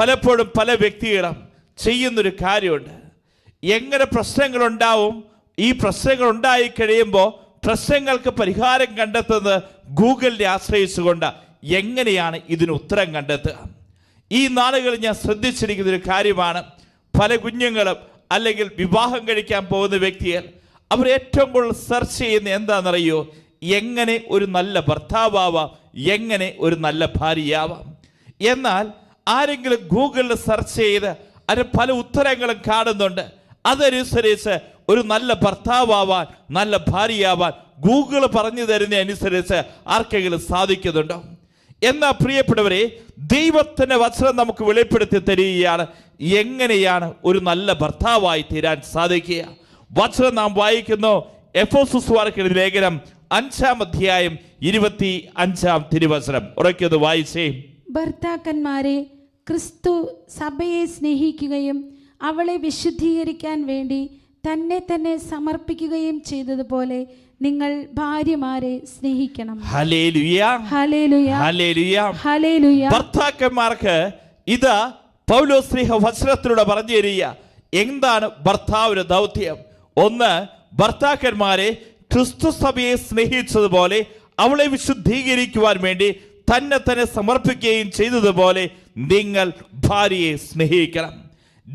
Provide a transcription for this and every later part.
പലപ്പോഴും പല വ്യക്തികളും ചെയ്യുന്നൊരു കാര്യമുണ്ട്. എങ്ങനെ പ്രശ്നങ്ങളുണ്ടാവും? ഈ പ്രശ്നങ്ങൾ ഉണ്ടായി കഴിയുമ്പോൾ പ്രശ്നങ്ങൾക്ക് പരിഹാരം കണ്ടെത്തുന്നത് ഗൂഗിളിനെ ആശ്രയിച്ചുകൊണ്ട് എങ്ങനെയാണ് ഇതിന് ഉത്തരം കണ്ടെത്തുക? ഈ നാളുകളിൽ ഞാൻ ശ്രദ്ധിച്ചിരിക്കുന്ന ഒരു കാര്യമാണ് പല കുഞ്ഞുങ്ങളും അല്ലെങ്കിൽ വിവാഹം കഴിക്കാൻ പോകുന്ന വ്യക്തികൾ അവർ ഏറ്റവും കൂടുതൽ സെർച്ച് ചെയ്യുന്ന എന്താണെന്നറിയോ? എങ്ങനെ ഒരു നല്ല ഭർത്താവാം എങ്ങനെ ഒരു നല്ല ഭാര്യയാവാം. എന്നാൽ ആരെങ്കിലും ഗൂഗിളിൽ സെർച്ച് ചെയ്ത് അതിന് പല ഉത്തരങ്ങളും കാണുന്നുണ്ട്. അതനുസരിച്ച് ഒരു നല്ല ഭർത്താവാൻ നല്ല ഭാര്യയാവാൻ ഗൂഗിൾ പറഞ്ഞു തരുന്ന അനുസരിച്ച് ആർക്കെങ്കിലും സാധിക്കുന്നുണ്ടോ? എന്നാ പ്രിയപ്പെട്ടവരെ ദൈവത്തിന്റെ വസ്ത്രം നമുക്ക് വെളിപ്പെടുത്തി തരികയാണ്. എങ്ങനെയാണ് ഒരു നല്ല ഭർത്താവായി തീരാൻ സാധിക്കുക? വസ്ത്രം നാം വായിക്കുന്നു. എഫോസുസ് വാർക്കിന് ലേഖനം അഞ്ചാം അധ്യായം ഇരുപത്തി അഞ്ചാം തിരുവചനം ഉറക്കിയത് വായിച്ചേ. ഭർത്താക്കന്മാരെ ക്രിസ്തു സഭയെ സ്നേഹിക്കുകയും അവളെ വിശുദ്ധീകരിക്കാൻ വേണ്ടി തന്നെ തന്നെ സമർപ്പിക്കുകയും ചെയ്തതുപോലെ നിങ്ങൾ ഭാര്യമാരെ സ്നേഹിക്കണം. ഭർത്താക്കന്മാർക്ക് ഇത് പൗലോ സ്നേഹ വസ്ത്രത്തിലൂടെ പറഞ്ഞു തരിക. എന്താണ് ഭർത്താവിന്റെ ദൗത്യം? ഒന്ന് ഭർത്താക്കന്മാരെ ക്രിസ്തു സഭയെ സ്നേഹിച്ചതുപോലെ അവളെ വിശുദ്ധീകരിക്കുവാൻ വേണ്ടി തന്നെ തന്നെ സമർപ്പിക്കുകയും ചെയ്തതുപോലെ നിങ്ങൾ ഭാര്യയെ സ്നേഹിക്കണം.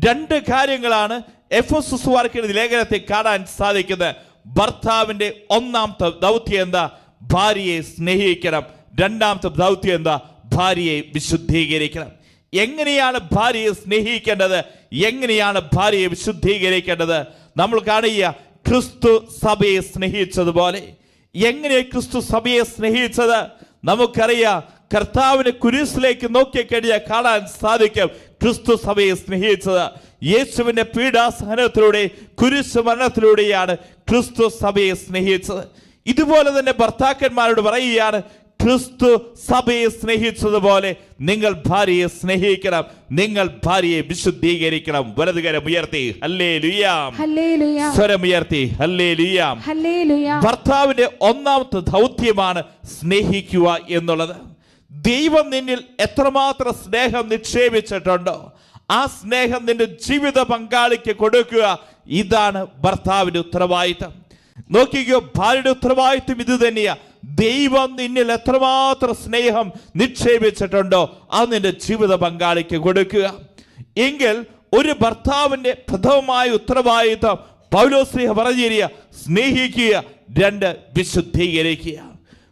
രണ്ട് കാര്യങ്ങളാണ് എഫ് എസ് സുവാർക്കിന്റെ ലേഖനത്തെ കാണാൻ സാധിക്കുന്നത്. ഭർത്താവിന്റെ ഒന്നാമത്തെ ദൗത്യം എന്താ? ഭാര്യയെ സ്നേഹിക്കണം. രണ്ടാമത്തെ ദൗത്യം എന്താ? ഭാര്യയെ വിശുദ്ധീകരിക്കണം. എങ്ങനെയാണ് ഭാര്യയെ സ്നേഹിക്കേണ്ടത്? എങ്ങനെയാണ് ഭാര്യയെ വിശുദ്ധീകരിക്കേണ്ടത്? നമ്മൾ കാണുക ക്രിസ്തു സഭയെ സ്നേഹിച്ചതുപോലെ. എങ്ങനെ ക്രിസ്തു സഭയെ സ്നേഹിച്ചത്? നമുക്കറിയാം കർത്താവിന് കുരിശിലേക്ക് നോക്കിക്കഴിഞ്ഞാൽ കാണാൻ സാധിക്കും. ക്രിസ്തു സഭയെ സ്നേഹിച്ചത് യേശുവിന്റെ പീഡാസഹനത്തിലൂടെ കുരിശ് മരണത്തിലൂടെയാണ് ക്രിസ്തു സഭയെ സ്നേഹിച്ചത്. ഇതുപോലെ തന്നെ ഭർത്താക്കന്മാരോട് പറയുകയാണ് ക്രിസ്തു സഭയെ സ്നേഹിച്ചതുപോലെ നിങ്ങൾ ഭാര്യയെ സ്നേഹിക്കണം നിങ്ങൾ ഭാര്യയെ വിശുദ്ധീകരിക്കണം. വലതുകരം ഉയർത്തി ഹല്ലേ ലുയാം സ്വരം ഉയർത്തി ഹല്ലേ ലുയാം ഭർത്താവിന്റെ ഒന്നാമത്തെ ദൗത്യമാണ് സ്നേഹിക്കുക എന്നുള്ളത്. ദൈവം നിന്നിൽ എത്രമാത്രം സ്നേഹം നിക്ഷേപിച്ചിട്ടുണ്ടോ ആ സ്നേഹം നിന്റെ ജീവിത പങ്കാളിക്ക് കൊടുക്കുക ഇതാണ് ഭർത്താവിന്റെ ഉത്തരവാദിത്തം. നോക്കിക്കോ ഭാര്യയുടെ ഉത്തരവാദിത്വം ഇത് തന്നെയാ. ദൈവം നിന്നിൽ എത്രമാത്രം സ്നേഹം നിക്ഷേപിച്ചിട്ടുണ്ടോ അത് നിന്റെ ജീവിത പങ്കാളിക്ക് കൊടുക്കുക. എങ്കിൽ ഒരു ഭർത്താവിന്റെ പ്രഥമമായ ഉത്തരവാദിത്വം പൗലോസ്ലിഹ പറഞ്ഞിരിക്കുക സ്നേഹിക്കുക രണ്ട് വിശുദ്ധീകരിക്കുക.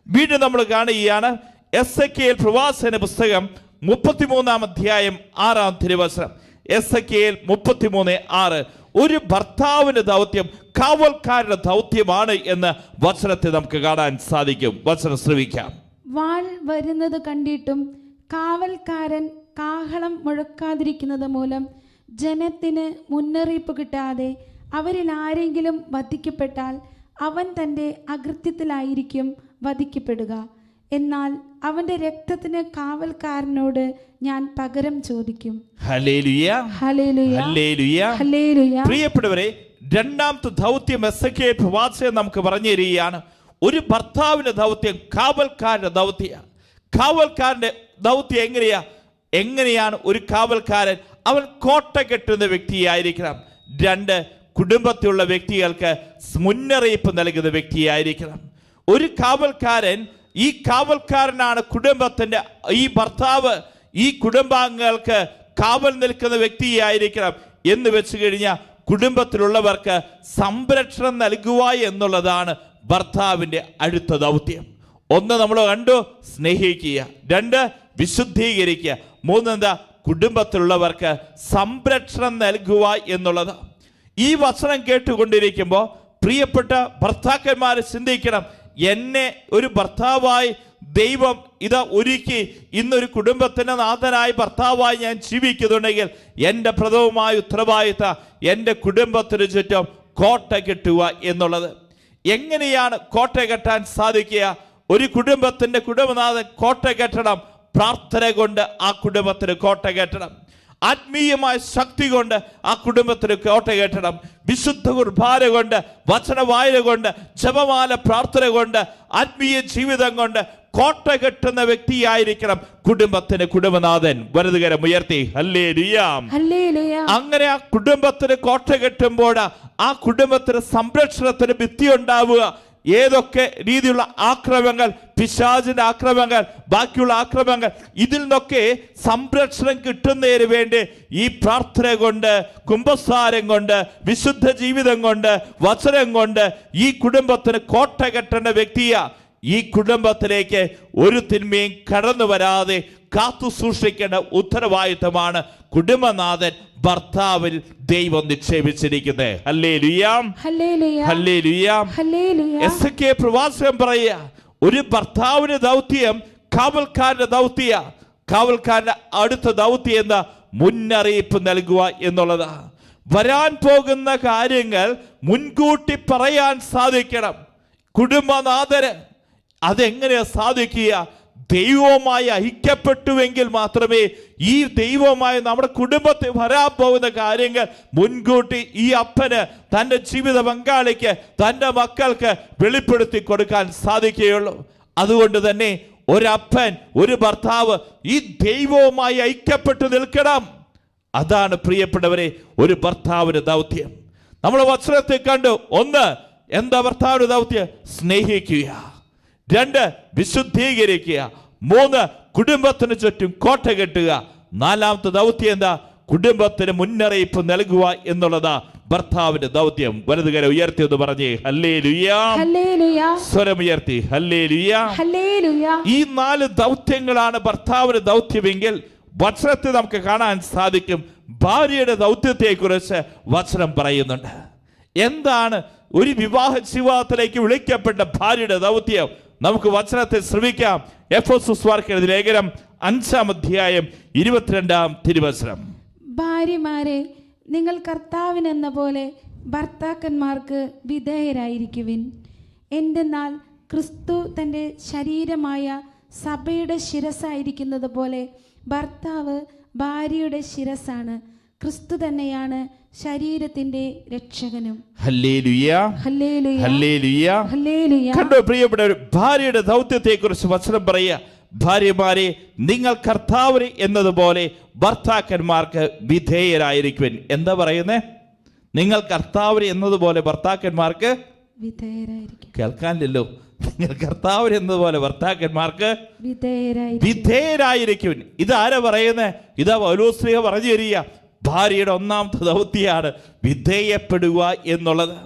വീണ്ടും നമ്മൾ കാണുകയാണ് എസ് എ കെ എൽ പ്രവാസന പുസ്തകം മുപ്പത്തിമൂന്നാം അധ്യായം ആറാം തിരുവസനം എസ് എ കെ എൽ മുപ്പത്തിമൂന്ന് ആറ്. ഒരു ഭർത്താവിന്റെ ദൗത്യം കാവൽക്കാരുടെ ദൗത്യമാണ് എന്ന് വചനത്തെ നമുക്ക് കാണാൻ സാധിക്കും. വചനം ശ്രമിക്കാം വാൾ വരുന്നത് കണ്ടിട്ടും കാവൽക്കാരൻ കാഹളം മുഴക്കാതിരിക്കുന്നത് മൂലം ജനത്തിന് മുന്നറിയിപ്പ് കിട്ടാതെ അവരിൽ ആരെങ്കിലും വധിക്കപ്പെട്ടാൽ അവൻ തന്റെ അകൃത്യത്തിലായിരിക്കും വധിക്കപ്പെടുക. എന്നാൽ അവന്റെ രക്തത്തിന് കാവൽക്കാരനോട് ഞാൻ പകരം ചോദിക്കും. പ്രിയപ്പെട്ടവരെ രണ്ടാമത്തെ ദൗത്യം എസ് കെ പ്രവാചകൻ നമുക്ക് പറഞ്ഞു തരികയാണ്. ഒരു ഭർത്താവിന്റെ ദൗത്യം കാവൽക്കാരന്റെ ദൗത്യ കാവൽക്കാരന്റെ ദൗത്യം എങ്ങനെയാ? എങ്ങനെയാണ് ഒരു കാവൽക്കാരൻ അവൻ കോട്ട കെട്ടുന്ന വ്യക്തിയായിരിക്കണം. രണ്ട് കുടുംബത്തിലുള്ള വ്യക്തികൾക്ക് മുന്നറിയിപ്പ് നൽകുന്ന വ്യക്തിയായിരിക്കണം. ഒരു കാവൽക്കാരൻ ഈ കാവൽക്കാരനാണ് കുടുംബത്തിന്റെ ഈ ഭർത്താവ് ഈ കുടുംബാംഗങ്ങൾക്ക് കാവൽ നിൽക്കുന്ന വ്യക്തിയായിരിക്കണം എന്ന് വെച്ച് കഴിഞ്ഞാൽ കുടുംബത്തിലുള്ളവർക്ക് സംരക്ഷണം നൽകുക എന്നുള്ളതാണ് ഭർത്താവിന്റെ അടുത്ത ദൗത്യം. ഒന്ന് നമ്മൾ കണ്ടു സ്നേഹിക്കുക. രണ്ട് വിശുദ്ധീകരിക്കുക. മൂന്നെന്താ കുടുംബത്തിലുള്ളവർക്ക് സംരക്ഷണം നൽകുക എന്നുള്ളത്. ഈ വചനം കേട്ടുകൊണ്ടിരിക്കുമ്പോൾ പ്രിയപ്പെട്ട ഭർത്താക്കന്മാർ ചിന്തിക്കണം എന്നെ ഒരു ഭർത്താവായി ദൈവം ഇത് ഒരുക്കി ഇന്നൊരു കുടുംബത്തിന്റെ നാഥനായി ഭർത്താവായി ഞാൻ ജീവിക്കുന്നുണ്ടെങ്കിൽ എന്റെ പ്രഥമമായ ഉത്തരവാദിത്ത എന്റെ കുടുംബത്തിന് ചുറ്റും കോട്ട കെട്ടുക എന്നുള്ളത്. എങ്ങനെയാണ് കോട്ട കെട്ടാൻ സാധിക്കുക? ഒരു കുടുംബത്തിന്റെ കുടുംബനാഥൻ കോട്ട കെട്ടണം. പ്രാർത്ഥന കൊണ്ട് ആ കുടുംബത്തിന് കോട്ട കെട്ടണം. ആത്മീയമായ ശക്തി കൊണ്ട് ആ കുടുംബത്തിന് കോട്ട കേട്ടണം വിശുദ്ധ കുർബാന കൊണ്ട് വചന വായന കൊണ്ട് ജപമാല പ്രാർത്ഥന കൊണ്ട് ആത്മീയ ജീവിതം കൊണ്ട് കോട്ട കെട്ടുന്ന വ്യക്തിയായിരിക്കണം കുടുംബത്തിന് കുടുംബനാഥൻ. വലതുകരം ഉയർത്തി. അങ്ങനെ ആ കുടുംബത്തിന് കോട്ട കെട്ടുമ്പോൾ ആ കുടുംബത്തിന് സംരക്ഷണത്തിന് ഭിത്തി ഉണ്ടാവുക ഏതൊക്കെ രീതിയിലുള്ള ആക്രമങ്ങൾ പിശാചിന്റെ ആക്രമങ്ങൾ ബാക്കിയുള്ള ആക്രമങ്ങൾ ഇതിൽ നിന്നൊക്കെ സംരക്ഷണം കിട്ടുന്നതിന് വേണ്ടി ഈ പ്രാർത്ഥന കൊണ്ട് കുംഭസാരം കൊണ്ട് വിശുദ്ധ ജീവിതം കൊണ്ട് വചനം കൊണ്ട് ഈ കുടുംബത്തിന് കോട്ട കെട്ടേണ്ട വ്യക്തിയാ ഈ കുടുംബത്തിലേക്ക് ഒരു തിന്മയും കടന്നു വരാതെ കാത്തു സൂക്ഷിക്കേണ്ട ഉത്തരവാദിത്തമാണ് കുടുംബനാഥൻ ഭർത്താവിൽ ദൈവം നിക്ഷേപിച്ചിരിക്കുന്നത്. അല്ലേ ലുയാം അല്ലേ ലുയാം എസ് കെ പ്രവാസം പറയുക ഒരു ഭർത്താവിന്റെ ദൗത്യം കാവൽക്കാരന്റെ ദൗത്യ കാവൽക്കാരന്റെ അടുത്ത ദൗത്യം എന്ന മുന്നറിയിപ്പ് നൽകുക എന്നുള്ളതാ. വരാൻ പോകുന്ന കാര്യങ്ങൾ മുൻകൂട്ടി പറയാൻ സാധിക്കണം. കുടുംബനാഥന് അതെങ്ങനെയാ സാധിക്കുക? ദൈവവുമായി ഐക്യപ്പെട്ടുവെങ്കിൽ മാത്രമേ ഈ ദൈവവുമായി നമ്മുടെ കുടുംബത്തിൽ വരാൻ പോകുന്ന കാര്യങ്ങൾ മുൻകൂട്ടി ഈ അപ്പന് തന്റെ ജീവിത പങ്കാളിക്ക് തന്റെ മക്കൾക്ക് വെളിപ്പെടുത്തി കൊടുക്കാൻ സാധിക്കുകയുള്ളൂ. അതുകൊണ്ട് തന്നെ ഒരപ്പൻ ഒരു ഭർത്താവ് ഈ ദൈവവുമായി ഐക്യപ്പെട്ടു നിൽക്കണം. അതാണ് പ്രിയപ്പെട്ടവരെ ഒരു ഭർത്താവിന് ദൗത്യം. നമ്മൾ വസ്ത്രത്തെ കണ്ടു. ഒന്ന് എന്താ ഭർത്താവിന് ദൗത്യം? സ്നേഹിക്കുക. രണ്ട് വിശുദ്ധീകരിക്കുക. മൂന്ന് കുടുംബത്തിന് ചുറ്റും കോട്ട കെട്ടുക. നാലാമത്തെ ദൗത്യം എന്താ? കുടുംബത്തിന് മുന്നറിയിപ്പ് നൽകുക എന്നുള്ളത് ഭർത്താവിന്റെ ദൗത്യം. വലതുകര ഉയർത്തി എന്ന് പറഞ്ഞേ ഹല്ലേ ഹല്ലേലൂയ. സ്വരമുയർത്തി ഹല്ലേ ഈ നാല് ദൗത്യങ്ങളാണ് ഭർത്താവിന്റെ ദൗത്യമെങ്കിൽ വസ്ത്രത്തെ നമുക്ക് കാണാൻ സാധിക്കും. ഭാര്യയുടെ ദൗത്യത്തെക്കുറിച്ച് വചനം പറയുന്നുണ്ട്. എന്താണ് ഒരു വിവാഹ ജീവിതത്തിലേക്ക് വിളിക്കപ്പെട്ട ഭാര്യയുടെ ദൗത്യം നമുക്ക് വചനത്തെ ശ്രമിക്കാം എസ് ലേഖനം അഞ്ചാം അധ്യായം ഇരുപത്തിരണ്ടാം തിരുവചനം. ഭാര്യമാരെ നിങ്ങൾ കർത്താവിനെന്ന പോലെ ഭർത്താക്കന്മാർക്ക് വിധേയരായിരിക്കുവിൻ. എന്തെന്നാൽ ക്രിസ്തു തന്റെ ശരീരമായ സഭയുടെ ശിരസായിരിക്കുന്നത് പോലെ ഭർത്താവ് ഭാര്യയുടെ ശിരസാണ് ക്രിസ്തു തന്നെയാണ് ശരീരത്തിന്റെ രക്ഷകനും. കണ്ടോ പ്രിയപ്പെട്ടവർ ഭാര്യയുടെ ദൗത്യത്തെക്കുറിച്ച് വചനം പറയുക. ഭാര്യമാരെ നിങ്ങൾ കർത്താവ് എന്നതുപോലെ ഭർത്താക്കന്മാർക്ക് വിധേയരായിരിക്കുവൻ. എന്താ പറയുന്നേ? നിങ്ങൾ കർത്താവ് എന്നതുപോലെ ഭർത്താക്കന്മാർക്ക് വിധേയരായിരിക്കും. കേൾക്കാനില്ലല്ലോ. നിങ്ങൾ കർത്താവ് എന്നതുപോലെ ഭർത്താക്കന്മാർക്ക് വിധേയരായിരിക്കും. ഇതാരാ പറയുന്നേ? ഇതാ പൗലോസ്ലിഹ പറഞ്ഞു തരിക ഭാര്യയുടെ ഒന്നാമത്തെ ദൗത്യമാണ് വിധേയപ്പെടുക എന്നുള്ളത്.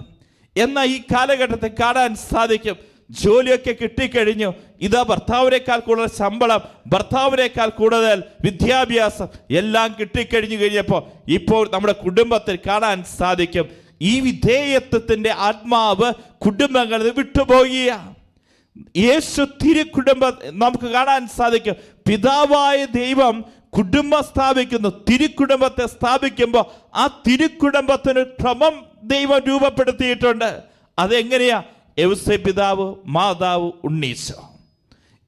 എന്നാൽ ഈ കാലഘട്ടത്തിൽ കാണാൻ സാധിക്കും. ജോലിയൊക്കെ കിട്ടിക്കഴിഞ്ഞു. ഇതാ ഭർത്താവിനേക്കാൾ കൂടുതൽ ശമ്പളം ഭർത്താവിനേക്കാൾ കൂടുതൽ വിദ്യാഭ്യാസം എല്ലാം കിട്ടിക്കഴിഞ്ഞു കഴിഞ്ഞപ്പോൾ ഇപ്പോൾ നമ്മുടെ കുടുംബത്തിൽ കാണാൻ സാധിക്കും. ഈ വിധേയത്വത്തിന്റെ ആത്മാവ് കുടുംബങ്ങളിൽ വിട്ടുപോകുക യേശു തിരു കുടുംബം നമുക്ക് കാണാൻ സാധിക്കും. പിതാവായ ദൈവം കുടുംബം സ്ഥാപിക്കുന്നു. തിരുക്കുടുംബത്തെ സ്ഥാപിക്കുമ്പോൾ ആ തിരുക്കുടുംബത്തിന് ക്രമം ദൈവം രൂപപ്പെടുത്തിയിട്ടുണ്ട്. അതെങ്ങനെയാ? യവസെ പിതാവ് മാതാവ് ഉണ്ണീശോ.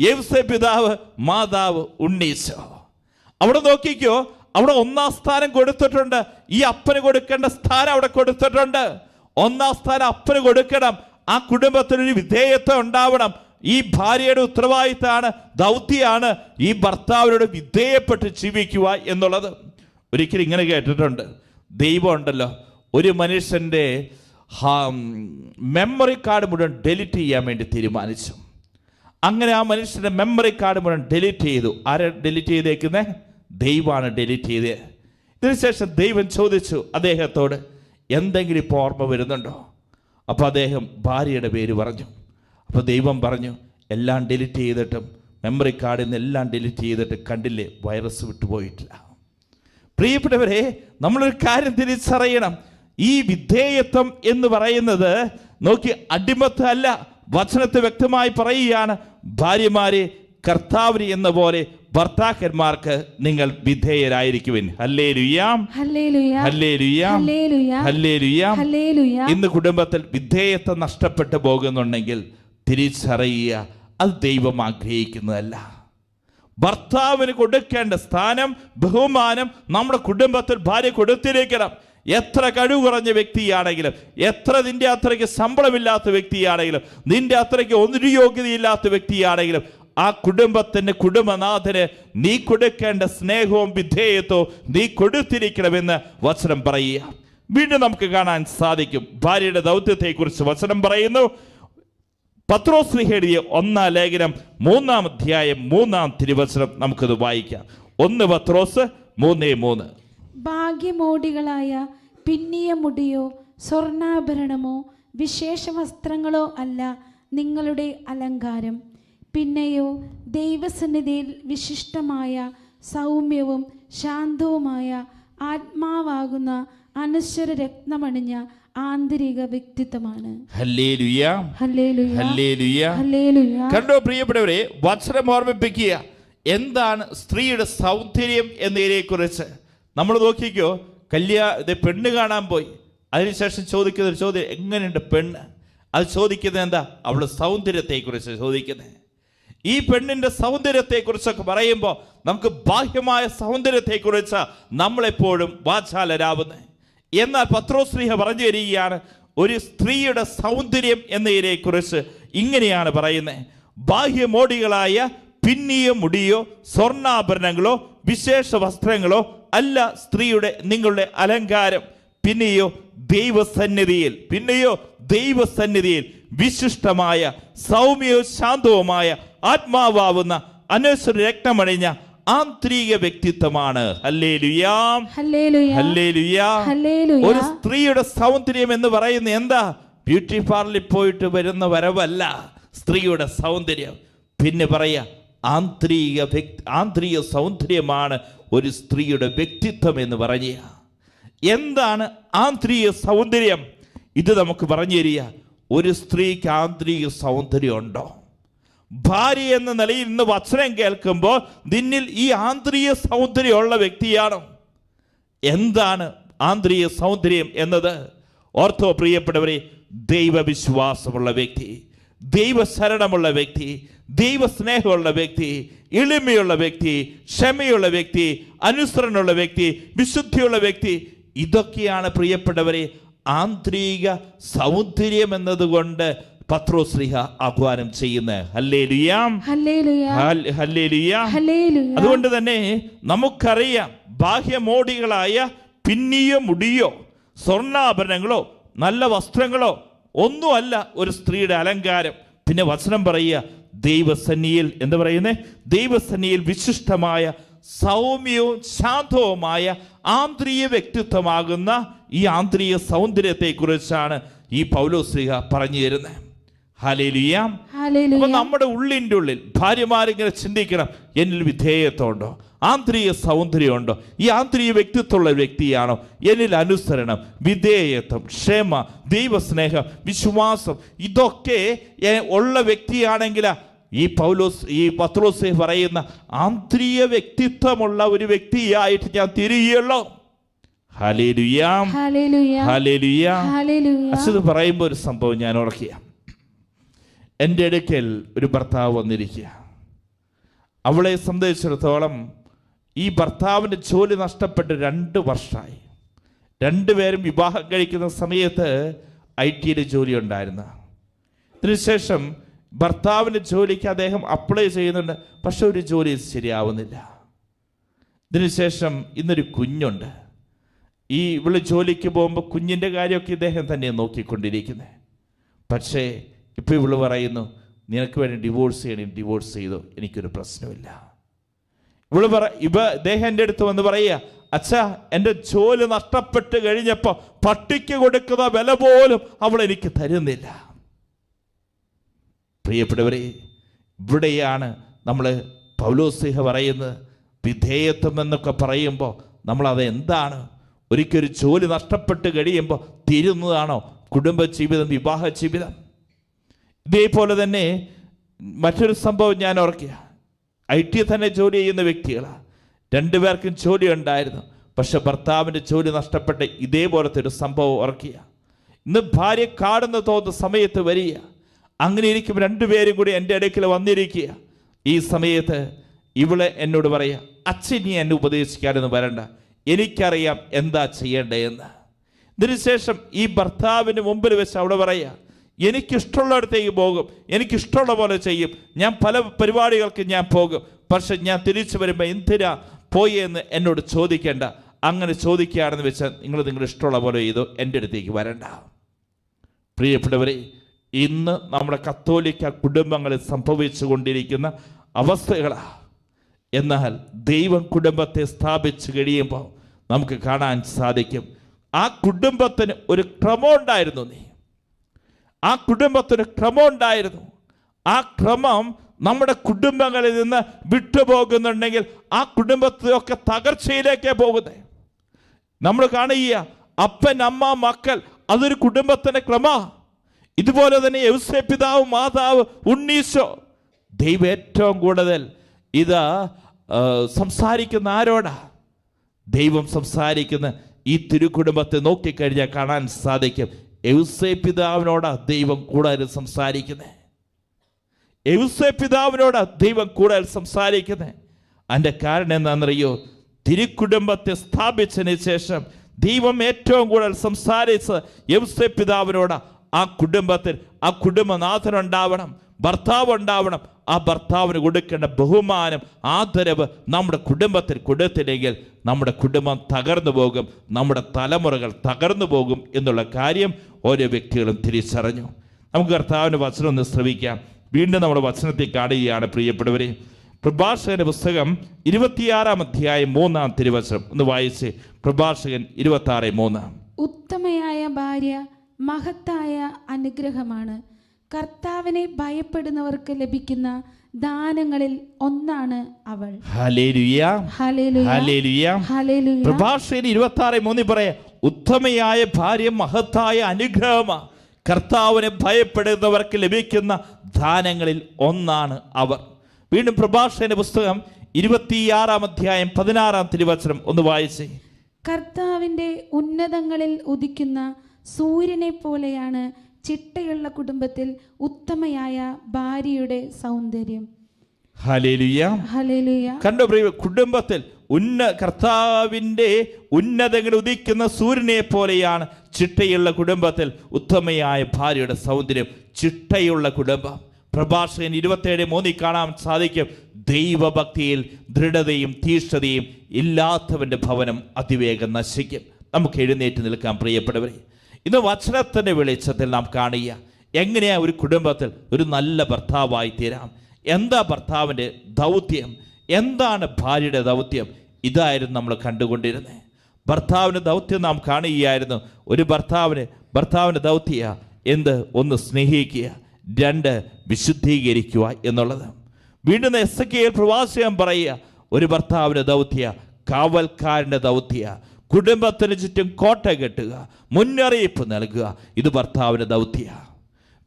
യവസെ പിതാവ് മാതാവ് ഉണ്ണീശോ. അവിടെ നോക്കിക്കോ അവിടെ ഒന്നാം സ്ഥാനം കൊടുത്തിട്ടുണ്ട്. ഈ അപ്പന് കൊടുക്കേണ്ട സ്ഥാനം അവിടെ കൊടുത്തിട്ടുണ്ട്. ഒന്നാം സ്ഥാനം അപ്പന് കൊടുക്കണം. ആ കുടുംബത്തിനൊരു വിധേയത്വം ഉണ്ടാവണം. ഈ ഭാര്യയുടെ ഉത്തരവാദിത്തമാണ് ദൗത്യമാണ് ഈ ഭർത്താവിനോട് വിധേയപ്പെട്ട് ജീവിക്കുക എന്നുള്ളത്. ഒരിക്കലും ഇങ്ങനെ കേട്ടിട്ടുണ്ട്. ദൈവം ഉണ്ടല്ലോ ഒരു മനുഷ്യന്റെ മെമ്മറി കാർഡ് മുഴുവൻ ഡെലിറ്റ് ചെയ്യാൻ വേണ്ടി തീരുമാനിച്ചു. അങ്ങനെ ആ മനുഷ്യന്റെ മെമ്മറി കാർഡ് മുഴുവൻ ഡെലീറ്റ് ചെയ്തു. ആരെ ഡെലീറ്റ് ചെയ്തേക്കുന്നത് ദൈവമാണ് ഡെലീറ്റ് ചെയ്തത് ഇതിനുശേഷം ദൈവം ചോദിച്ചു അദ്ദേഹത്തോട് എന്തെങ്കിലും ഇപ്പോൾ ഓർമ്മ വരുന്നുണ്ടോ? അപ്പോൾ അദ്ദേഹം ഭാര്യയുടെ പേര് പറഞ്ഞു. അപ്പോൾ ദൈവം പറഞ്ഞു എല്ലാം ഡിലീറ്റ് ചെയ്തിട്ടും മെമ്മറി കാർഡിൽ നിന്ന് എല്ലാം ഡിലീറ്റ് ചെയ്തിട്ട് കണ്ടില്ലേ വൈറസ് വിട്ടുപോയിട്ടില്ല. പ്രിയപ്പെട്ടവരെ നമ്മളൊരു കാര്യം തിരിച്ചറിയണം. ഈ വിധേയത്വം എന്ന് പറയുന്നത് നോക്കി അടിമത്തം അല്ല വചനത്തെ വ്യക്തമായി പറയുകയാണ്. ഭാര്യമാരെ കർത്താവിന് എന്ന പോലെ ഭർത്താക്കന്മാർക്ക് നിങ്ങൾ വിധേയരായിരിക്കുവിൻ. ഇന്ന് കുടുംബത്തിൽ വിധേയത്വം നഷ്ടപ്പെട്ടു പോകുന്നുണ്ടെങ്കിൽ തിരിച്ചറിയുക. അത് ദൈവം ആഗ്രഹിക്കുന്നതല്ല. ഭർത്താവിന് കൊടുക്കേണ്ട സ്ഥാനം ബഹുമാനം നമ്മുടെ കുടുംബത്തിൽ ഭാര്യ കൊടുത്തിരിക്കണം. എത്ര കഴിവ് കുറഞ്ഞ വ്യക്തിയാണെങ്കിലും എത്ര നിന്റെ അത്രയ്ക്ക് ശമ്പളമില്ലാത്ത വ്യക്തിയാണെങ്കിലും നിന്റെ അത്രയ്ക്ക് ഒരു യോഗ്യതയില്ലാത്ത വ്യക്തിയാണെങ്കിലും ആ കുടുംബത്തിന്റെ കുടുംബനാഥന് നീ കൊടുക്കേണ്ട സ്നേഹവും വിധേയത്വവും നീ കൊടുത്തിരിക്കണമെന്ന് വചനം പറയുക. വീണ്ടും നമുക്ക് കാണാൻ സാധിക്കും. ഭാര്യയുടെ ദൗത്യത്തെക്കുറിച്ച് വചനം പറയുന്നു. പത്രോസ് എഴുതിയ ഒന്നാം ലേഖനം മൂന്നാം അധ്യായം മൂന്നാം തിരുവചനം നമുക്കത് വായിക്കാം. ഒന്ന് പത്രോസ് മൂന്നേ മൂന്ന്. ഭാഗ്യമോടികളായ പിന്നിയ മുടിയോ സ്വർണാഭരണമോ വിശേഷ വസ്ത്രങ്ങളോ അല്ല നിങ്ങളുടെ അലങ്കാരം. പിന്നെയോ ദൈവസന്നിധിയിൽ വിശിഷ്ടമായ സൗമ്യവും ശാന്തവുമായ ആത്മാവാകുന്ന അനശ്വര രത്നമണിഞ്ഞ ആന്തരിക വ്യക്തിത്വമാണ്. കണ്ടോ പ്രിയപ്പെട്ടവരെ വചനം ഓർമ്മിപ്പിക്കുക. എന്താണ് സ്ത്രീയുടെ സൗന്ദര്യം എന്നതിനെ കുറിച്ച് നമ്മൾ നോക്കിക്കോ കല്യാ പെണ്ണ് കാണാൻ പോയി. അതിനുശേഷം ചോദിക്കുന്ന ഒരു ചോദ്യം എങ്ങനെയുണ്ട് പെണ്ണ്? അത് ചോദിക്കുന്നത് എന്താ? അവളുടെ സൗന്ദര്യത്തെക്കുറിച്ച് ചോദിക്കുന്നത്. ഈ പെണ്ണിന്റെ സൗന്ദര്യത്തെക്കുറിച്ചൊക്കെ പറയുമ്പോൾ നമുക്ക് ബാഹ്യമായ സൗന്ദര്യത്തെക്കുറിച്ച് നമ്മളെപ്പോഴും വാചാലരാവുന്നത്. എന്നാൽ പത്രോസ്ലിഹ പറഞ്ഞു തരികയാണ് ഒരു സ്ത്രീയുടെ സൗന്ദര്യം എന്നതിനെ കുറിച്ച് ഇങ്ങനെയാണ് പറയുന്നത്. ബാഹ്യമോടികളായ പിന്നിയ മുടിയോ സ്വർണാഭരണങ്ങളോ വിശേഷ വസ്ത്രങ്ങളോ അല്ല സ്ത്രീയുടെ നിങ്ങളുടെ അലങ്കാരം. പിന്നെയോ ദൈവസന്നിധിയിൽ പിന്നെയോ ദൈവസന്നിധിയിൽ വിശിഷ്ടമായ സൗമ്യവും ശാന്തവുമായ ആത്മാവാവുന്ന അനശ്വര രക്തമണിഞ്ഞ ആന്തരിക വ്യക്തിത്വമാണ്. ഒരു സ്ത്രീയുടെ സൗന്ദര്യം എന്ന് പറയുന്ന എന്താ? ബ്യൂട്ടി പാർലറിൽ പോയിട്ട് വരുന്ന വരവല്ല സ്ത്രീയുടെ സൗന്ദര്യം. പിന്നെ പറയാ ആന്തരിക വ്യക്തി ആന്തരിക സൗന്ദര്യമാണ് ഒരു സ്ത്രീയുടെ വ്യക്തിത്വം എന്ന് പറഞ്ഞ എന്താണ് ആന്തരിക സൗന്ദര്യം? ഇത് നമുക്ക് പറഞ്ഞു തരിക. ഒരു സ്ത്രീക്ക് ആന്തരിക സൗന്ദര്യം ഉണ്ടോ? ഭാര്യ എന്ന നിലയിൽ ഇന്ന് വചനം കേൾക്കുമ്പോൾ നിന്നിൽ ഈ ആന്തരിക സൗന്ദര്യമുള്ള വ്യക്തിയാണ്. എന്താണ് ആന്തരിക സൗന്ദര്യം എന്നത്? ഓർത്തോ പ്രിയപ്പെട്ടവരെ ദൈവവിശ്വാസമുള്ള വ്യക്തി ദൈവശരണമുള്ള വ്യക്തി ദൈവസ്നേഹമുള്ള വ്യക്തി എളിമയുള്ള വ്യക്തി ക്ഷമയുള്ള വ്യക്തി അനുസരണമുള്ള വ്യക്തി വിശുദ്ധിയുള്ള വ്യക്തി. ഇതൊക്കെയാണ് പ്രിയപ്പെട്ടവരെ ആന്തരിക സൗന്ദര്യം എന്നതുകൊണ്ട് പത്രോശ്രീഹ ആഹ്വാനം ചെയ്യുന്നത് അതുകൊണ്ട് തന്നെ നമുക്കറിയാം ബാഹ്യമോടികളായ പിന്നിയോ മുടിയോ സ്വർണാഭരണങ്ങളോ നല്ല വസ്ത്രങ്ങളോ ഒന്നുമല്ല ഒരു സ്ത്രീയുടെ അലങ്കാരം. പിന്നെ വചനം പറയുക ദൈവസന്നിയിൽ എന്താ പറയുന്നേ? ദൈവസന്നിയിൽ വിശിഷ്ടമായ സൗമ്യവും ശാന്തവുമായ ആന്തരിക വ്യക്തിത്വമാകുന്ന ഈ ആന്തരിക സൗന്ദര്യത്തെക്കുറിച്ചാണ് ഈ പൗലോസ്ലിഹ പറഞ്ഞു തരുന്നത്. അപ്പൊ നമ്മുടെ ഉള്ളിന്റെ ഉള്ളിൽ ഭാര്യമാരിങ്ങനെ ചിന്തിക്കണം എന്നിൽ വിധേയത്വമുണ്ടോ? ആന്തരിക സൗന്ദര്യമുണ്ടോ? ഈ ആന്തരിക വ്യക്തിത്വമുള്ള വ്യക്തിയാണോ? എന്നിൽ അനുസരണം വിധേയത്വം ക്ഷമ ദൈവസ്നേഹം വിശ്വാസം ഇതൊക്കെ ഉള്ള വ്യക്തിയാണെങ്കിൽ ഈ പൗലോസ് ഈ പത്രോസ് പറയുന്ന ആന്തരിക വ്യക്തിത്വമുള്ള ഒരു വ്യക്തിയായിട്ട് ഞാൻ തിരികെയുള്ളൂ ഹലേലുയാം. ഹലേലുയാം. പറയുമ്പോൾ ഒരു സംഭവം ഞാൻ ഓർക്കുക എന്റെ അടുക്കൽ ഒരു ഭർത്താവ് വന്നിരിക്കുക. അവളെ സംബന്ധിച്ചിടത്തോളം ഈ ഭർത്താവിന്റെ ജോലി നഷ്ടപ്പെട്ട് രണ്ട് വർഷമായി. രണ്ടുപേരും വിവാഹം കഴിക്കുന്ന സമയത്ത് ഐ ടിയിലെ ജോലി ഉണ്ടായിരുന്നു. ഇതിനുശേഷം ഭർത്താവിന്റെ ജോലിക്ക് അദ്ദേഹം അപ്ലൈ ചെയ്യുന്നുണ്ട് പക്ഷെ ഒരു ജോലി ശരിയാവുന്നില്ല. ഇതിനുശേഷം ഇന്നൊരു കുഞ്ഞുണ്ട്. ഈ ഇവൾ ജോലിക്ക് പോകുമ്പോൾ കുഞ്ഞിന്റെ കാര്യമൊക്കെ ഇദ്ദേഹം തന്നെ നോക്കിക്കൊണ്ടിരിക്കുന്നത്. പക്ഷേ ഇപ്പോൾ ഇവൾ പറയുന്നു നിനക്ക് വേണ്ടി ഡിവോഴ്സ് ചെയ്യണം ഡിവോഴ്സ് ചെയ്തു? എനിക്കൊരു പ്രശ്നമില്ല. ഇവൾ പറ ഇവ ഇദ്ദേഹം എന്റെ അടുത്ത് വന്ന് പറയുക അച്ഛാ എന്റെ ജോലി നഷ്ടപ്പെട്ട് കഴിഞ്ഞപ്പോൾ പട്ടിക്ക് കൊടുക്കുന്ന വില പോലും അവൾ എനിക്ക് തരുന്നില്ല. പ്രിയപ്പെട്ടവരെ ഇവിടെയാണ് നമ്മൾ പൗലോസിഹ പറയുന്നത് വിധേയത്വം എന്നൊക്കെ പറയുമ്പോൾ നമ്മളത് എന്താണ്? ഒരിക്കലും ജോലി നഷ്ടപ്പെട്ട് കഴിയുമ്പോൾ തീരുന്നതാണോ? കുടുംബജീവിതം വിവാഹ ജീവിതം ഇതേപോലെ തന്നെ മറ്റൊരു സംഭവം ഞാൻ ഓർക്കുക ഐ ടി തന്നെ ജോലി ചെയ്യുന്ന വ്യക്തികളാണ് രണ്ടുപേർക്കും ജോലി ഉണ്ടായിരുന്നു. പക്ഷെ ഭർത്താവിന്റെ ജോലി നഷ്ടപ്പെട്ട് ഇതേപോലത്തെ ഒരു സംഭവം ഓർക്കുക ഇന്ന് ഭാര്യ കാടുന്ന തോന്നുന്ന സമയത്ത് വരിക. അങ്ങനെ ഇരിക്കും രണ്ടുപേരും കൂടി എന്റെ ഇടയ്ക്കിൽ വന്നിരിക്കുക. ഈ സമയത്ത് ഇവളെ എന്നോട് പറയുക അച്ഛൻ നീ എന്നെ ഉപദേശിക്കാനൊന്നും വരണ്ട. എനിക്കറിയാം എന്താ ചെയ്യേണ്ടതെന്ന്. ഇതിനുശേഷം ഈ ഭർത്താവിന് മുമ്പിൽ വെച്ച് അവിടെ പറയുക എനിക്കിഷ്ടമുള്ളിടത്തേക്ക് പോകും. എനിക്കിഷ്ടമുള്ള പോലെ ചെയ്യും. ഞാൻ പല പരിപാടികൾക്ക് ഞാൻ പോകും. പക്ഷെ ഞാൻ തിരിച്ചു വരുമ്പോൾ എന്തിനാ പോയി എന്ന് എന്നോട് ചോദിക്കേണ്ട. അങ്ങനെ ചോദിക്കുകയാണെന്ന് വെച്ചാൽ നിങ്ങൾ നിങ്ങളുടെ ഇഷ്ടമുള്ള പോലെ ചെയ്തു. എന്റെ അടുത്തേക്ക് വരണ്ട. പ്രിയപ്പെട്ടവരെ ഇന്ന് നമ്മുടെ കത്തോലിക്ക കുടുംബങ്ങളിൽ സംഭവിച്ചു കൊണ്ടിരിക്കുന്ന അവസ്ഥകളാണ് എന്നാൽ ദൈവം കുടുംബത്തെ സ്ഥാപിച്ചു കഴിയുമ്പോൾ നമുക്ക് കാണാൻ സാധിക്കും. ആ കുടുംബത്തിന് ഒരു ക്രമം ഉണ്ടായിരുന്നു നീ. ആ കുടുംബത്തിന് ക്രമം ഉണ്ടായിരുന്നു. ആ ക്രമം നമ്മുടെ കുടുംബങ്ങളിൽ നിന്ന് വിട്ടുപോകുന്നുണ്ടെങ്കിൽ ആ കുടുംബത്തിലൊക്കെ തകർച്ചയിലേക്കേ പോകുന്നത് നമ്മൾ കാണുക അപ്പൻ അമ്മ മക്കൾ അതൊരു കുടുംബത്തിന്റെ ക്രമ. ഇതുപോലെ തന്നെ യൗസേ പിതാവ് മാതാവ് ഉണ്ണീശോ. ദൈവം ഏറ്റവും കൂടുതൽ ഇത് സംസാരിക്കുന്ന ആരോടാ? ദൈവം സംസാരിക്കുന്ന ഈ തിരുക്കുടുംബത്തെ നോക്കിക്കഴിഞ്ഞാൽ കാണാൻ സാധിക്കും. യൗസേ പിതാവിനോടാ ദൈവം കൂടുതൽ സംസാരിക്കുന്നത് എവുസേ പിതാവിനോടാ ദൈവം കൂടുതൽ സംസാരിക്കുന്നത് അതിന്റെ കാരണം എന്താണെന്നറിയോ? തിരുക്കുടുംബത്തെ സ്ഥാപിച്ചതിന് ശേഷം ദൈവം ഏറ്റവും കൂടുതൽ സംസാരിച്ച് എവുസേ പിതാവിനോടാ ആ കുടുംബത്തിൽ ആ കുടുംബനാഥനുണ്ടാവണം ഭർത്താവ് ഉണ്ടാവണം ആ ഭർത്താവിന് കൊടുക്കേണ്ട ബഹുമാനം ആദരവ് നമ്മുടെ കുടുംബത്തിൽ കൊടുത്തില്ലെങ്കിൽ നമ്മുടെ കുടുംബം തകർന്നു പോകും നമ്മുടെ തലമുറകൾ തകർന്നു പോകും എന്നുള്ള കാര്യം ഓരോ വ്യക്തികളും തിരിച്ചറിഞ്ഞു. നമുക്ക് കർത്താവിന്റെ വചനം ഒന്ന് ശ്രമിക്കാം വീണ്ടും നമ്മുടെ വചനത്തിൽ കാണുകയാണ് പ്രിയപ്പെട്ടവരെ. പ്രഭാഷകന്റെ പുസ്തകം ഇരുപത്തിയാറാം അധ്യായം മൂന്നാം തിരുവചനം. ഒന്ന് വായിച്ച് പ്രഭാഷകൻ ഇരുപത്തി ആറ് മൂന്ന്. ഉത്തമയായ ഭാര്യ മഹത്തായ അനുഗ്രഹമാണ്. കർത്താവിനെ ഭയപ്പെടുന്നവർക്ക് ലഭിക്കുന്ന ദാനങ്ങളിൽ ഒന്നാണ് അവൾ. ഇരുപത്തി ആറ് മൂന്നിൽ പറയാ ഉത്തമയായ ഭാര്യ മഹത്തായ അനുഗ്രഹമാണ് കർത്താവിനെ ഭയപ്പെടുന്നവർക്ക് ലഭിക്കുന്ന ദാനങ്ങളിൽ ഒന്നാണ് അവർ. വീണ്ടും പ്രഭാഷകന്റെ പുസ്തകം ഇരുപത്തിയാറാം അധ്യായം പതിനാറാം തിരുവചനം ഒന്ന് വായിച്ചേ. കർത്താവിന്റെ ഉന്നതങ്ങളിൽ ഉദിക്കുന്ന സൂര്യനെ പോലെയാണ് ചിട്ടയുള്ള കുടുംബത്തിൽ ഉത്തമയായ ഭാര്യയുടെ സൗന്ദര്യം. കണ്ടോ പ്രിയ കുടുംബത്തിൽ ഉന്ന കർത്താവിന്റെ ഉന്നതങ്ങൾ ഉദിക്കുന്ന സൂര്യനെ പോലെയാണ് ചിട്ടയുള്ള കുടുംബത്തിൽ ഉത്തമയായ ഭാര്യയുടെ സൗന്ദര്യം. ചിട്ടയുള്ള കുടുംബം. പ്രഭാഷകൻ ഇരുപത്തേഴ് മൂന്നിൽ കാണാൻ സാധിക്കും. ദൈവഭക്തിയിൽ ദൃഢതയും തീഷ്ണതയും ഇല്ലാത്തവന്റെ ഭവനം അതിവേഗം നശിക്കും. നമുക്ക് എഴുന്നേറ്റ് നിൽക്കാൻ പ്രിയപ്പെട്ടവരെ. ഇന്ന് വചനത്തിന്റെ വെളിച്ചത്തിൽ നാം കാണുക. എങ്ങനെയാ ഒരു കുടുംബത്തിൽ ഒരു നല്ല ഭർത്താവായി തീരാം? എന്താ ഭർത്താവിന്റെ ദൗത്യം? എന്താണ് ഭാര്യയുടെ ദൗത്യം? ഇതായിരുന്നു നമ്മൾ കണ്ടുകൊണ്ടിരുന്നത്. ഭർത്താവിന് ദൗത്യം നാം കാണുകയായിരുന്നു. ഒരു ഭർത്താവിന് ഭർത്താവിന്റെ ദൗത്യ എന്ത്? ഒന്ന് സ്നേഹിക്കുക രണ്ട് വിശുദ്ധീകരിക്കുക എന്നുള്ളത്. വീണ്ടും എസ് കെ പ്രവാസിയം പറയുക ഒരു ഭർത്താവിന്റെ ദൗത്യ കാവൽക്കാരന്റെ ദൗത്യ കുടുംബത്തിന് ചുറ്റും കോട്ട കെട്ടുക മുന്നറിയിപ്പ് നൽകുക. ഇത് ഭർത്താവിന്റെ ദൗത്യ.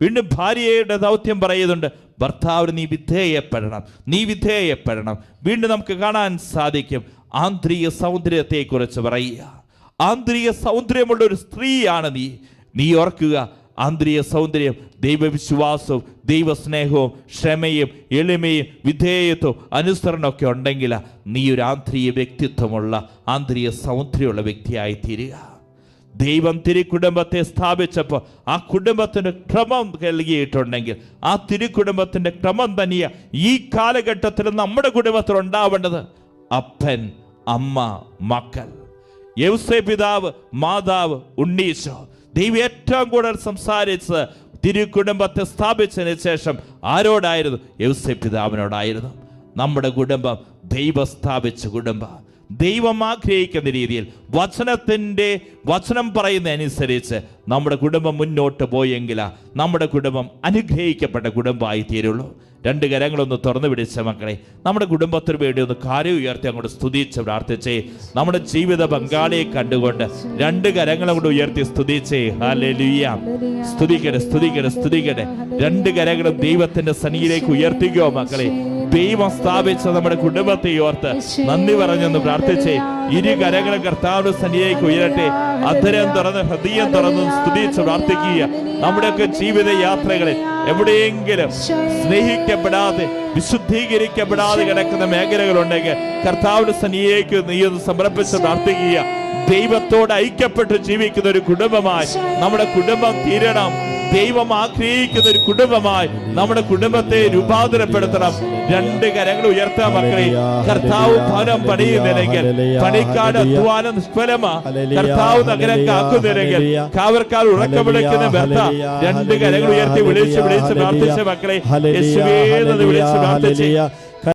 വീണ്ടും ഭാര്യയുടെ ദൗത്യം പറയുന്നുണ്ട് ഭർത്താവിന് നീ വിധേയപ്പെടണം നീ വിധേയപ്പെടണം. വീണ്ടും നമുക്ക് കാണാൻ സാധിക്കും ആന്തരിക സൗന്ദര്യത്തെക്കുറിച്ച് പറയുക. ആന്തരിക സൗന്ദര്യമുള്ള ഒരു സ്ത്രീയാണ് നീ. നീ ഓർക്കുക ആന്തരിക സൗന്ദര്യം ദൈവവിശ്വാസവും ദൈവസ്നേഹവും ക്ഷമയും എളിമയും വിധേയത്വവും അനുസരണമൊക്കെ ഉണ്ടെങ്കിൽ നീ ഒരു ആന്തരിക വ്യക്തിത്വമുള്ള ആന്തരിക സൗന്ദര്യമുള്ള വ്യക്തിയായി തീരുക ദൈവം തിരുക്കുടുംബത്തെ സ്ഥാപിച്ചപ്പോൾ ആ കുടുംബത്തിന്റെ ക്രമം നൽകിയിട്ടുണ്ടെങ്കിൽ ആ തിരുക്കുടുംബത്തിന്റെ ക്രമം തന്നെയാ ഈ കാലഘട്ടത്തിൽ നമ്മുടെ കുടുംബത്തിൽ ഉണ്ടാവേണ്ടത്. അപ്പൻ അമ്മ മക്കൾ. യൗസേ പിതാവ് മാതാവ് ഉണ്ണീശോ. ദൈവം ഏറ്റവും കൂടുതൽ സംസാരിച്ച് തിരുക്കുടുംബത്തെ സ്ഥാപിച്ചതിന് ശേഷം ആരോടായിരുന്നു? യൗസേ പിതാവിനോടായിരുന്നു. നമ്മുടെ കുടുംബം ദൈവം സ്ഥാപിച്ച കുടുംബം. ദൈവം ആഗ്രഹിക്കുന്ന രീതിയിൽ വചനത്തിന്റെ വചനം പറയുന്ന അനുസരിച്ച് നമ്മുടെ കുടുംബം മുന്നോട്ട് പോയെങ്കിൽ നമ്മുടെ കുടുംബം അനുഗ്രഹിക്കപ്പെട്ട കുടുംബമായി തീരുള്ളൂ രണ്ട് കരങ്ങളൊന്ന് തുറന്നു പിടിച്ച മക്കളെ നമ്മുടെ കുടുംബത്തിന് വേണ്ടി ഒന്ന് കാര്യം ഉയർത്തി അങ്ങോട്ട് സ്തുതിച്ച് പ്രാർത്ഥിച്ചേ നമ്മുടെ ജീവിത പങ്കാളിയെ കണ്ടുകൊണ്ട് രണ്ട് കരങ്ങളും കൂടെ ഉയർത്തി സ്തുതിച്ചേ. ഹാലലുയ്യ സ്തുതിക്കട്ടെ സ്തുതിക്കട്ടെ സ്തുതിക്കട്ടെ. രണ്ട് കരങ്ങളും ദൈവത്തിന്റെ സനിയിലേക്ക് ഉയർത്തിക്കോ മക്കളെ. ദൈവം സ്ഥാപിച്ച നമ്മുടെ കുടുംബത്തെ ഓർത്ത് നന്ദി പറഞ്ഞെന്ന് പ്രാർത്ഥിച്ച് ഇരു കരകളും കർത്താവിന്റെ സന്നിധിയിലേക്ക് ഉയരട്ടെ. അധരം തുറന്ന് ഹൃദയം തുറന്ന് സ്തുതിച്ച് പ്രാർത്ഥിക്കുക. നമ്മുടെയൊക്കെ ജീവിത യാത്രകളിൽ എവിടെയെങ്കിലും സ്നേഹിക്കപ്പെടാതെ വിശുദ്ധീകരിക്കപ്പെടാതെ കിടക്കുന്ന മേഖലകളുണ്ടെങ്കിൽ കർത്താവിന്റെ സന്നിധിയിലേക്ക് നീ ഒന്ന് സമർപ്പിച്ച് പ്രാർത്ഥിക്കുക. ദൈവത്തോട് ഐക്യപ്പെട്ട് ജീവിക്കുന്ന ഒരു കുടുംബമായി നമ്മുടെ കുടുംബം തീരണം. ദൈവം ആഗ്രഹിക്കുന്ന ഒരു കുടുംബമായി നമ്മുടെ കുടുംബത്തെ രൂപാന്തരപ്പെടുത്തണം. രണ്ട് കരങ്ങൾ ഉയർത്താൻ മക്കളെ കർത്താവ് ഭവനം പണിയുന്നില്ലെങ്കിൽ പണിക്കാട് അധ്വാനം നിഷ്ഫലമാ. കർത്താവ് നഗരം കാക്കുന്നില്ലെങ്കിൽ കാവർക്കാർ ഉറക്കം വിളിക്കുന്ന വ്യർത്ഥ രണ്ട് കരങ്ങൾ ഉയർത്തി വിളിച്ച് വിളിച്ച് പ്രാർത്ഥിച്ച മക്കളെ വിളിച്ച് പ്രാർത്ഥിച്ച്